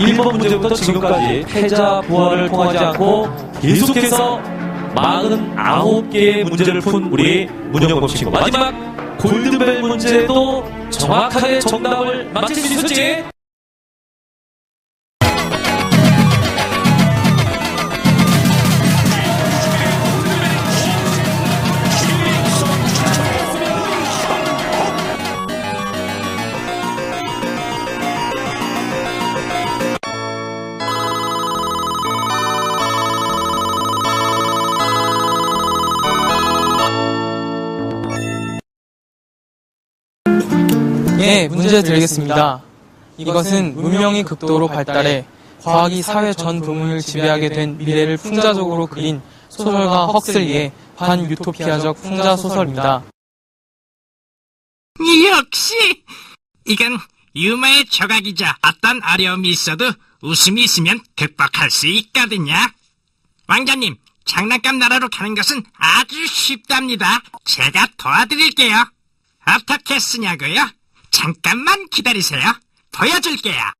1번 문제부터 지금까지 패자 부활을 통하지 않고 계속해서 49개의 문제를 푼 우리 문영범 친구. 마지막 골드벨 문제도 정확하게 정답을 맞힐 수 있을지 예, 문제 드리겠습니다. 이것은 문명이 극도로 발달해 과학이 사회 전 부문을 지배하게 된 미래를 풍자적으로 그린 소설가 헉슬리의 반유토피아적 풍자 소설입니다. 역시 이건 유머의 조각이자 어떤 어려움이 있어도 웃음이 있으면 극복할 수 있거든요. 왕자님, 장난감 나라로 가는 것은 아주 쉽답니다. 제가 도와드릴게요. 어떻게 쓰냐고요? 잠깐만 기다리세요. 보여줄게요.